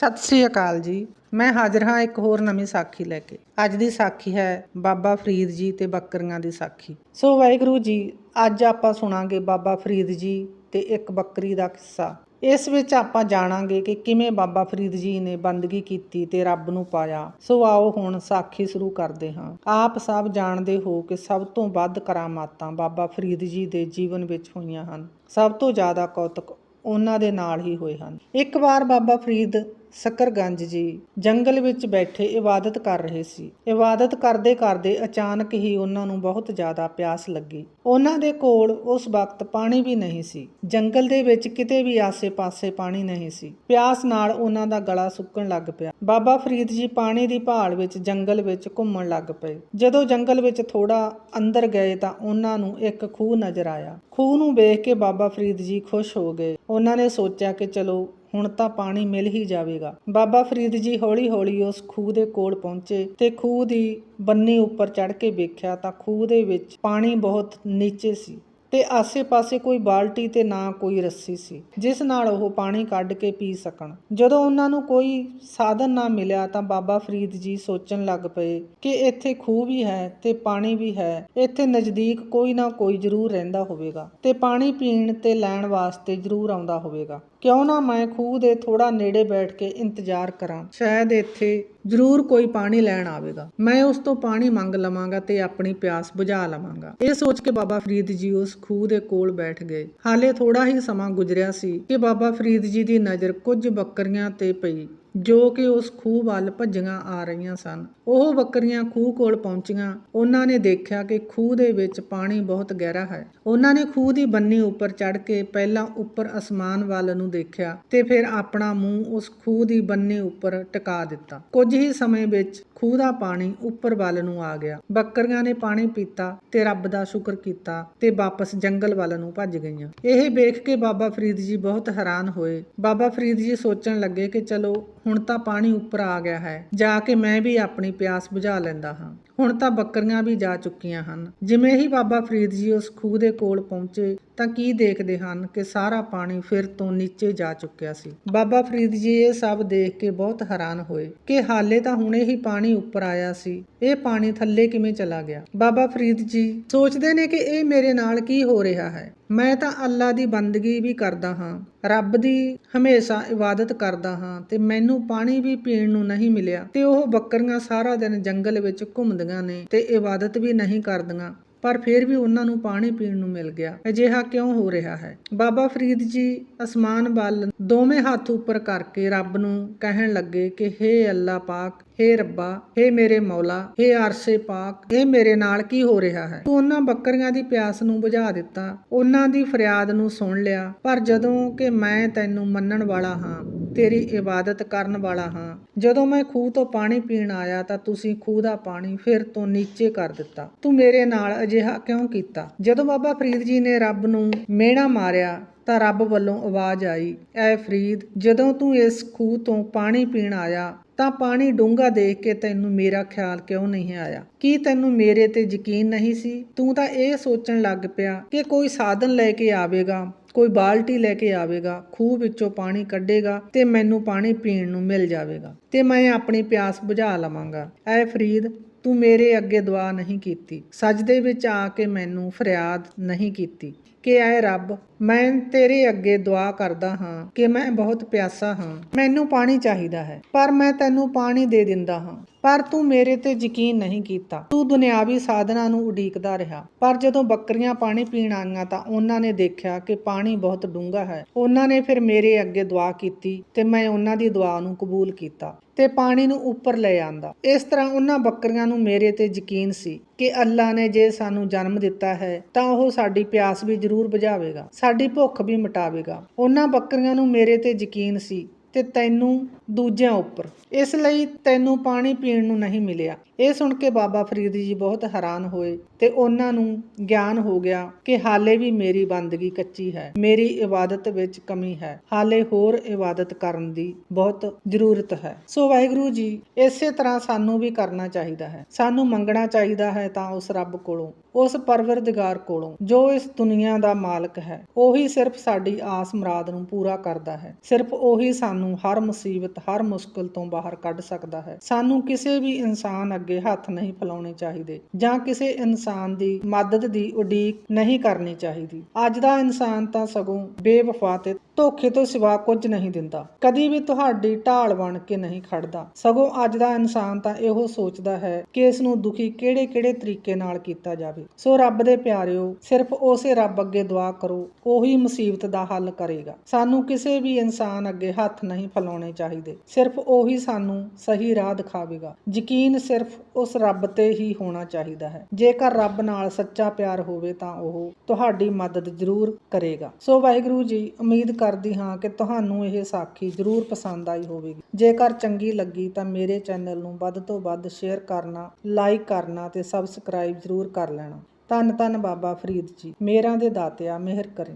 ਸਤਿ ਸ੍ਰੀ ਅਕਾਲ ਜੀ। ਮੈਂ ਹਾਜ਼ਰ ਹਾਂ ਇੱਕ ਹੋਰ ਨਵੀਂ ਸਾਖੀ ਲੈ ਕੇ। ਅੱਜ ਦੀ ਸਾਖੀ ਹੈ ਬਾਬਾ ਫਰੀਦ ਜੀ ਤੇ ਬੱਕਰੀਆਂ ਦੀ ਸਾਖੀ। ਸੋ ਵਾਹਿਗੁਰੂ ਜੀ, ਅੱਜ ਆਪਾਂ ਸੁਣਾਂਗੇ ਬਾਬਾ ਫਰੀਦ ਜੀ ਤੇ ਇੱਕ ਬੱਕਰੀ ਦਾ ਕਿੱਸਾ। ਇਸ ਵਿੱਚ ਆਪਾਂ ਜਾਣਾਂਗੇ ਕਿ ਕਿਵੇਂ ਬਾਬਾ ਫਰੀਦ ਜੀ ਨੇ ਬੰਦਗੀ ਕੀਤੀ ਤੇ ਰੱਬ ਨੂੰ ਪਾਇਆ। ਸੋ ਆਓ ਹੁਣ ਸਾਖੀ ਸ਼ੁਰੂ ਕਰਦੇ ਹਾਂ। ਆਪ ਸਭ ਜਾਣਦੇ ਹੋ ਕਿ ਸਭ ਤੋਂ ਵੱਧ ਕਰਾਮਾਤਾਂ ਬਾਬਾ ਫਰੀਦ ਜੀ ਦੇ ਜੀਵਨ ਵਿੱਚ ਹੋਈਆਂ ਹਨ। ਸਭ ਤੋਂ ਜ਼ਿਆਦਾ ਕੌਤਕ ਉਹਨਾਂ ਦੇ ਨਾਲ ਹੀ ਹੋਏ ਹਨ। ਇੱਕ ਵਾਰ ਬਾਬਾ ਫਰੀਦ ਸਕਰਗੰਜ ਜੀ, ਜੰਗਲ ਵਿੱਚ ਬੈਠੇ ਇਬਾਦਤ ਕਰ ਰਹੇ ਸੀ। ਇਬਾਦਤ ਕਰਦੇ ਕਰਦੇ ਅਚਾਨਕ ਹੀ ਉਹਨਾਂ ਨੂੰ ਬਹੁਤ ਜ਼ਿਆਦਾ ਪਿਆਸ ਲੱਗੀ। ਉਹਨਾਂ ਦੇ ਕੋਲ ਉਸ ਵਕਤ ਪਾਣੀ ਵੀ ਨਹੀਂ ਸੀ। ਜੰਗਲ ਦੇ ਵਿੱਚ ਕਿਤੇ ਵੀ ਆਸੇ-ਪਾਸੇ ਪਾਣੀ ਨਹੀਂ ਸੀ। ਪਿਆਸ ਨਾਲ ਉਹਨਾਂ ਦਾ ਗਲਾ ਸੁੱਕਣ ਲੱਗ ਪਿਆ। ਬਾਬਾ ਫਰੀਦ ਜੀ ਪਾਣੀ ਦੀ ਭਾਲ ਵਿੱਚ ਜੰਗਲ ਵਿੱਚ ਘੁੰਮਣ ਲੱਗ ਪਏ। ਜਦੋਂ ਜੰਗਲ ਵਿੱਚ ਥੋੜਾ ਅੰਦਰ ਗਏ ਤਾਂ ਉਹਨਾਂ ਨੂੰ ਇੱਕ ਖੂਹ ਨਜ਼ਰ ਆਇਆ। ਖੂਹ ਨੂੰ ਵੇਖ ਕੇ ਬਾਬਾ ਫਰੀਦ ਜੀ ਖੁਸ਼ ਹੋ ਗਏ। ਉਹਨਾਂ ਨੇ ਸੋਚਿਆ ਕਿ ਚਲੋ ਹੁਣ ਤਾਂ ਪਾਣੀ ਮਿਲ ਹੀ ਜਾਵੇਗਾ। ਬਾਬਾ ਫਰੀਦ ਜੀ ਹੌਲੀ-ਹੌਲੀ ਉਸ ਖੂਹ ਦੇ ਕੋਲ ਪਹੁੰਚੇ ਤੇ ਖੂਹ ਦੀ ਬੰਨੀ ਉੱਪਰ ਚੜ੍ਹ ਕੇ ਵੇਖਿਆ ਤਾਂ ਖੂਹ ਦੇ ਵਿੱਚ ਪਾਣੀ ਬਹੁਤ ਨੀਚੇ ਸੀ ਤੇ ਆਸੇ-ਪਾਸੇ ਕੋਈ ਬਾਲਟੀ ਤੇ ਨਾ ਕੋਈ ਰੱਸੀ ਸੀ, ਜਿਸ ਨਾਲ ਉਹ ਪਾਣੀ ਕੱਢ ਕੇ ਪੀ ਸਕਣ। ਜਦੋਂ ਉਹਨਾਂ ਨੂੰ ਕੋਈ ਸਾਧਨ ਨਾ ਮਿਲਿਆ ਤਾਂ ਬਾਬਾ ਫਰੀਦ ਜੀ ਸੋਚਣ ਲੱਗ ਪਏ ਕਿ ਇੱਥੇ ਖੂਹ ਵੀ ਹੈ ਤੇ ਪਾਣੀ ਵੀ ਹੈ, ਇੱਥੇ ਨਜ਼ਦੀਕ ਕੋਈ ਨਾ ਕੋਈ ਜ਼ਰੂਰ ਰਹਿੰਦਾ ਹੋਵੇਗਾ ਤੇ ਪਾਣੀ ਪੀਣ ਤੇ ਲੈਣ ਵਾਸਤੇ ਜ਼ਰੂਰ ਆਉਂਦਾ ਹੋਵੇਗਾ। ਕਿਉਂ ਨਾ ਮੈਂ ਖੂਹ ਦੇ ਥੋੜਾ ਨੇੜੇ ਬੈਠ ਕੇ ਇੰਤਜ਼ਾਰ ਕਰਾਂ? ਸ਼ਾਇਦ ਇੱਥੇ ਜ਼ਰੂਰ ਕੋਈ ਪਾਣੀ ਲੈਣ ਆਵੇਗਾ। ਮੈਂ ਉਸ ਤੋਂ ਪਾਣੀ ਮੰਗ ਲਵਾਂਗਾ ਤੇ ਆਪਣੀ ਪਿਆਸ ਬੁਝਾ ਲਵਾਂਗਾ। ਇਹ ਸੋਚ ਕੇ ਬਾਬਾ ਫਰੀਦ ਜੀ ਉਸ ਖੂਹ ਦੇ ਕੋਲ ਬੈਠ ਗਏ। ਹਾਲੇ ਥੋੜਾ ਹੀ ਸਮਾਂ ਗੁਜ਼ਰਿਆ ਸੀ ਕਿ ਬਾਬਾ ਫਰੀਦ ਜੀ ਦੀ ਨਜ਼ਰ ਕੁਝ ਬੱਕਰੀਆਂ ਤੇ ਪਈ। ਜੋ ਕਿ ਉਸ ਖੂਹ ਵੱਲ ਭੱਜੀਆਂ ਆ ਰਹੀਆਂ ਸਨ। ਉਹ ਬੱਕਰੀਆਂ ਖੂਹ ਕੋਲ ਪਹੁੰਚੀਆਂ। ਉਹਨਾਂ ਨੇ ਦੇਖਿਆ ਕਿ ਖੂਹ ਦੇ ਵਿੱਚ ਪਾਣੀ ਬਹੁਤ ਗਹਿਰਾ ਹੈ। ਉਹਨਾਂ ਨੇ ਖੂਹ ਦੀ ਬੰਨੀ ਉੱਪਰ ਚੜ੍ਹ ਕੇ ਪਹਿਲਾਂ ਉੱਪਰ ਅਸਮਾਨ ਵੱਲ ਨੂੰ ਦੇਖਿਆ ਤੇ ਫਿਰ ਆਪਣਾ ਮੂੰਹ ਉਸ ਖੂਹ ਦੀ ਬੰਨੀ ਉੱਪਰ ਟਿਕਾ ਦਿੱਤਾ। ਕੁਝ ਹੀ ਸਮੇਂ ਵਿੱਚ ਖੂਹ ਦਾ ਪਾਣੀ ਉੱਪਰ ਵੱਲ ਨੂੰ ਆ ਗਿਆ। ਬੱਕਰੀਆਂ ਨੇ ਪਾਣੀ ਪੀਤਾ ਤੇ ਰੱਬ ਦਾ ਸ਼ੁਕਰ ਕੀਤਾ ਤੇ ਵਾਪਸ ਜੰਗਲ ਵੱਲ ਨੂੰ ਭੱਜ ਗਈਆਂ। ਇਹ ਵੇਖ ਕੇ ਬਾਬਾ ਫਰੀਦ ਜੀ ਬਹੁਤ ਹੈਰਾਨ ਹੋਏ। ਬਾਬਾ ਫਰੀਦ ਜੀ ਸੋਚਣ ਲੱਗੇ ਕਿ ਚਲੋ ਹੁਣ ਤਾਂ ਪਾਣੀ ਉੱਪਰ ਆ ਗਿਆ ਹੈ। ਜਾ ਕੇ ਮੈਂ ਵੀ ਆਪਣੀ ਪਿਆਸ ਬੁਝਾ ਲੈਂਦਾ ਹਾਂ। ਹੁਣ ਤਾਂ ਬੱਕਰੀਆਂ ਵੀ ਜਾ ਚੁੱਕੀਆਂ ਹਨ। ਜਿਵੇਂ ਹੀ ਬਾਬਾ ਫਰੀਦ ਜੀ ਉਸ ਖੂਹ ਦੇ ਕੋਲ ਪਹੁੰਚੇ ਤਾਂ ਕੀ ਦੇਖਦੇ ਹਨ ਕਿ ਸਾਰਾ ਪਾਣੀ ਫਿਰ ਤੋਂ ਨੀਚੇ ਜਾ ਚੁੱਕਿਆ ਸੀ। ਬਾਬਾ ਫਰੀਦ ਜੀ ਇਹ ਸਭ ਦੇਖ ਕੇ ਬਹੁਤ ਹੈਰਾਨ ਹੋਏ ਕਿ ਹਾਲੇ ਤਾਂ ਹੁਣੇ ਹੀ ਪਾਣੀ ਉੱਪਰ ਆਇਆ ਸੀ। ਇਹ ਪਾਣੀ ਥੱਲੇ ਕਿਵੇਂ ਚਲਾ ਗਿਆ? ਬਾਬਾ ਫਰੀਦ ਜੀ ਸੋਚਦੇ ਨੇ ਕਿ ਇਹ ਮੇਰੇ ਨਾਲ ਕੀ ਹੋ ਰਿਹਾ ਹੈ? ਮੈਂ ਤਾਂ ਅੱਲਾ ਦੀ ਬੰਦਗੀ ਵੀ ਕਰਦਾ ਹਾਂ, ਰੱਬ ਦੀ ਹਮੇਸ਼ਾ ਇਬਾਦਤ ਕਰਦਾ ਹਾਂ ਤੇ ਮੈਨੂੰ ਪਾਣੀ ਵੀ ਪੀਣ ਨੂੰ ਨਹੀਂ ਮਿਲਿਆ ਤੇ ਉਹ ਬੱਕਰੀਆਂ ਸਾਰਾ ਦਿਨ ਜੰਗਲ ਵਿੱਚ ਘੁੰਮਦੀਆਂ ਨੇ ਤੇ ਇਬਾਦਤ ਵੀ ਨਹੀਂ ਕਰਦੀਆਂ। ਪਰ ਫਿਰ ਵੀ ਉਹਨਾਂ ਨੂੰ ਪਾਣੀ ਪੀਣ ਨੂੰ ਮਿਲ ਗਿਆ। ਅਜਿਹਾ ਕਿਉਂ ਹੋ ਰਿਹਾ ਹੈ? ਬਾਬਾ ਫਰੀਦ ਜੀ ਅਸਮਾਨ ਵੱਲ ਦੋਵੇਂ ਹੱਥ ਉੱਪਰ ਕਰਕੇ ਰੱਬ ਨੂੰ ਕਹਿਣ ਲੱਗੇ ਕਿ, ਹੇ ਅੱਲਾ ਪਾਕ, ਹੇ ਰੱਬਾ, ਹੇ ਮੇਰੇ ਮੌਲਾ, ਹੇ ਅਰਸ਼ੇ ਪਾਕ ਇਹ ਮੇਰੇ ਨਾਲ ਕੀ ਹੋ ਰਿਹਾ ਹੈ? ਤੂੰ ਉਹਨਾਂ ਬੱਕਰੀਆਂ ਦੀ ਪਿਆਸ ਨੂੰ ਬੁਝਾ ਦਿੱਤਾ, ਉਹਨਾਂ ਦੀ ਫਰਿਆਦ ਨੂੰ ਸੁਣ ਲਿਆ, ਪਰ ਜਦੋਂ ਕਿ ਮੈਂ ਤੈਨੂੰ ਮੰਨਣ ਵਾਲਾ ਹਾਂ ਤੇਰੀ ਇਬਾਦਤ ਕਰਨ ਵਾਲਾ ਹਾਂ। ਜਦੋਂ ਮੈਂ ਖੂਹ ਤੋਂ ਪਾਣੀ ਪੀਣ ਆਇਆ ਤਾਂ ਤੁਸੀਂ ਖੂਹ ਦਾ ਪਾਣੀ ਫਿਰ ਤੋਂ ਨੀਚੇ ਕਰ ਦਿੱਤਾ। ਤੂੰ ਮੇਰੇ ਨਾਲ ਅਜਿਹਾ ਕਿਉਂ ਕੀਤਾ? ਜਦੋਂ ਬਾਬਾ ਫਰੀਦ ਜੀ ਨੇ ਰੱਬ ਨੂੰ ਮੇਣਾ ਮਾਰਿਆ ਤਾਂ ਰੱਬ ਵੱਲੋਂ ਆਵਾਜ਼ ਆਈ, ਐ ਫਰੀਦ, ਜਦੋਂ ਤੂੰ ਇਸ ਖੂਹ ਤੋਂ ਪਾਣੀ ਪੀਣ ਆਇਆ ਤਾਂ ਪਾਣੀ ਡੂੰਘਾ ਦੇਖ ਕੇ ਤੈਨੂੰ ਮੇਰਾ ਖਿਆਲ ਕਿਉਂ ਨਹੀਂ ਆਇਆ? ਕੀ ਤੈਨੂੰ ਮੇਰੇ ਤੇ ਯਕੀਨ ਨਹੀਂ ਸੀ? ਤੂੰ ਤਾਂ ਇਹ ਸੋਚਣ ਲੱਗ ਪਿਆ ਕਿ ਕੋਈ ਸਾਧਨ ਲੈ ਕੇ ਆਵੇਗਾ। ਕੋਈ ਬਾਲਟੀ ਲੈ ਕੇ ਆਵੇਗਾ, ਖੂਹ ਵਿੱਚੋਂ ਪਾਣੀ ਕੱਢੇਗਾ ਤੇ ਮੈਨੂੰ ਪਾਣੀ ਪੀਣ ਨੂੰ ਮਿਲ ਜਾਵੇਗਾ ਤੇ ਮੈਂ ਆਪਣੀ ਪਿਆਸ ਬੁਝਾ ਲਵਾਂਗਾ। ਐ ਫਰੀਦ, ਤੂੰ ਮੇਰੇ ਅੱਗੇ ਦੁਆ ਨਹੀਂ ਕੀਤੀ। ਸਜਦੇ ਵਿੱਚ ਆ ਕੇ ਮੈਨੂੰ ਫਰਿਆਦ ਨਹੀਂ ਕੀਤੀ ਕਿ ਐ ਰੱਬ, ਮੈਂ ਤੇਰੇ ਅੱਗੇ ਦੁਆ ਕਰਦਾ ਹਾਂ ਕਿ ਮੈਂ ਬਹੁਤ ਪਿਆਸਾ ਹਾਂ। ਮੈਨੂੰ ਪਾਣੀ ਚਾਹੀਦਾ ਹੈ, ਪਰ ਮੈਂ ਤੈਨੂੰ ਪਾਣੀ ਦੇ ਦਿੰਦਾ ਹਾਂ। ਪਰ ਤੂੰ ਮੇਰੇ ਤੇ ਯਕੀਨ ਨਹੀਂ ਕੀਤਾ। ਤੂੰ ਦੁਨਿਆਵੀ ਸਾਧਨਾਂ ਨੂੰ ਉਡੀਕਦਾ ਰਿਹਾ। ਪਰ ਜਦੋਂ ਬੱਕਰੀਆਂ ਪਾਣੀ ਪੀਣ ਆਈਆਂ ਤਾਂ ਉਹਨਾਂ ਨੇ ਦੇਖਿਆ ਕਿ ਪਾਣੀ ਬਹੁਤ ਡੂੰਘਾ ਹੈ। ਉਹਨਾਂ ਨੇ ਫਿਰ ਮੇਰੇ ਅੱਗੇ ਦੁਆ ਕੀਤੀ ਤੇ ਮੈਂ ਉਹਨਾਂ ਦੀ ਦੁਆ ਨੂੰ ਕਬੂਲ ਕੀਤਾ ਤੇ ਪਾਣੀ ਨੂੰ ਉੱਪਰ ਲੈ ਆਂਦਾ। ਇਸ ਤਰ੍ਹਾਂ ਉਹਨਾਂ ਬੱਕਰੀਆਂ ਨੂੰ ਮੇਰੇ ਤੇ ਯਕੀਨ ਸੀ ਕਿ ਅੱਲਾ ਨੇ ਜੇ ਸਾਨੂੰ ਜਨਮ ਦਿੱਤਾ ਹੈ ਤਾਂ ਉਹ ਸਾਡੀ ਪਿਆਸ ਵੀ ਜ਼ਰੂਰ ਬੁਝਾਵੇਗਾ, ਸਾਡੀ ਭੁੱਖ ਵੀ ਮਿਟਾਵੇਗਾ। ਉਹਨਾਂ ਬੱਕਰੀਆਂ ਨੂੰ ਮੇਰੇ ਤੇ ਯਕੀਨ ਸੀ ਤੇ ਤੈਨੂੰ ਦੂਜਿਆਂ ਉੱਪਰ। ਇਸ ਲਈ ਤੈਨੂੰ ਪਾਣੀ ਪੀਣ ਨੂੰ ਨਹੀਂ ਮਿਲਿਆ। ਇਹ ਸੁਣ ਕੇ ਬਾਬਾ ਫਰੀਦ ਜੀ ਬਹੁਤ ਹੈਰਾਨ ਹੋਏ ਤੇ ਉਹਨਾਂ ਨੂੰ ਗਿਆਨ ਹੋ ਗਿਆ ਕਿ ਹਾਲੇ ਵੀ ਮੇਰੀ ਬੰਦਗੀ ਕੱਚੀ ਹੈ, ਮੇਰੀ ਇਬਾਦਤ ਵਿੱਚ ਕਮੀ ਹੈ। ਹਾਲੇ ਹੋਰ ਇਬਾਦਤ ਕਰਨ ਦੀ ਬਹੁਤ ਜ਼ਰੂਰਤ ਹੈ। ਸੋ ਵਾਹਿਗੁਰੂ ਜੀ, ਇਸੇ ਤਰ੍ਹਾਂ ਸਾਨੂੰ ਵੀ ਕਰਨਾ ਚਾਹੀਦਾ ਹੈ। ਸਾਨੂੰ ਮੰਗਣਾ ਚਾਹੀਦਾ ਹੈ ਤਾਂ ਉਸ ਰੱਬ ਕੋਲੋਂ, ਉਸ ਪਰਵਰਦਗਾਰ ਕੋਲੋਂ, ਜੋ ਇਸ ਦੁਨੀਆ ਦਾ ਮਾਲਕ ਹੈ। ਉਹੀ ਸਿਰਫ ਸਾਡੀ ਆਸ ਮੁਰਾਦ ਨੂੰ ਪੂਰਾ ਕਰਦਾ ਹੈ। ਸਿਰਫ ਉਹੀ ਸਾਨੂੰ ਸਾਨੂੰ ਹਰ ਮੁਸੀਬਤ, ਹਰ ਮੁਸ਼ਕਲ ਤੋਂ ਬਾਹਰ ਕੱਢ ਸਕਦਾ ਹੈ। ਸਾਨੂੰ ਕਿਸੇ ਵੀ ਇਨਸਾਨ ਅੱਗੇ ਹੱਥ ਨਹੀਂ ਫੈਲਾਉਣੇ ਚਾਹੀਦੇ ਜਾਂ ਕਿਸੇ ਇਨਸਾਨ ਦੀ ਮਦਦ ਦੀ ਉਡੀਕ ਨਹੀਂ ਕਰਨੀ ਚਾਹੀਦੀ। ਅੱਜ ਦਾ ਇਨਸਾਨ ਤਾਂ ਸਗੋਂ ਬੇਵਫਾ ਤੇ ਧੋਖੇ ਤੋਂ ਸਿਵਾ ਕੁਝ ਨਹੀਂ ਦਿੰਦਾ। ਕਦੀ ਵੀ ਤੁਹਾਡੀ ਢਾਲ ਬਣ ਕੇ ਨਹੀਂ ਖੜਦਾ। ਸਗੋਂ ਅੱਜ ਦਾ ਇਨਸਾਨ ਤਾਂ ਇਹੋ ਸੋਚਦਾ ਹੈ ਕਿ ਇਸ ਨੂੰ ਦੁਖੀ ਕਿਹੜੇ-ਕਿਹੜੇ ਤਰੀਕੇ ਨਾਲ ਕੀਤਾ ਜਾਵੇ। ਸੋ ਰੱਬ ਦੇ ਪਿਆਰਿਓ, ਸਿਰਫ ਉਸੇ ਰੱਬ ਅੱਗੇ ਦੁਆ ਕਰੋ, ਉਹੀ ਮੁਸੀਬਤ ਦਾ ਹੱਲ ਕਰੇਗਾ। ਸਾਨੂੰ ਕਿਸੇ ਵੀ ਇਨਸਾਨ ਅੱਗੇ ਹੱਥ ਨਹੀਂ ਫੈਲਾਉਣੇ ਚਾਹੀਦੇ। ਸਿਰਫ ਉਹੀ ਸਾਨੂੰ ਸਹੀ ਰਾਹ ਦਿਖਾਵੇਗਾ। ਯਕੀਨ ਸਿਰਫ ਉਸ ਰੱਬ ਤੇ ਹੀ ਹੋਣਾ ਚਾਹੀਦਾ ਹੈ। ਜੇਕਰ ਰੱਬ ਨਾਲ ਸੱਚਾ ਪਿਆਰ ਹੋਵੇ ਤਾਂ ਉਹ ਤੁਹਾਡੀ ਮਦਦ ਜ਼ਰੂਰ ਕਰੇਗਾ। ਸੋ ਵਾਹਿਗੁਰੂ ਜੀ, ਉਮੀਦ ਕਰਦੀ ਹਾਂ ਕਿ ਤੁਹਾਨੂੰ ਇਹ ਸਾਖੀ ਜ਼ਰੂਰ ਪਸੰਦ ਆਈ ਹੋਵੇਗੀ। ਜੇਕਰ ਚੰਗੀ ਲੱਗੀ ਤਾਂ ਮੇਰੇ ਚੈਨਲ ਨੂੰ ਵੱਧ ਤੋਂ ਵੱਧ ਸ਼ੇਅਰ ਕਰਨਾ, ਲਾਈਕ ਕਰਨਾ ਤੇ ਸਬਸਕ੍ਰਾਈਬ ਜ਼ਰੂਰ ਕਰ ਲੈਣਾ। ਧੰਨ ਧੰਨ ਬਾਬਾ ਫਰੀਦ ਜੀ। ਮੇਰਾ ਦੇ ਦਾਤਿਆ ਮਿਹਰ ਕਰੇ।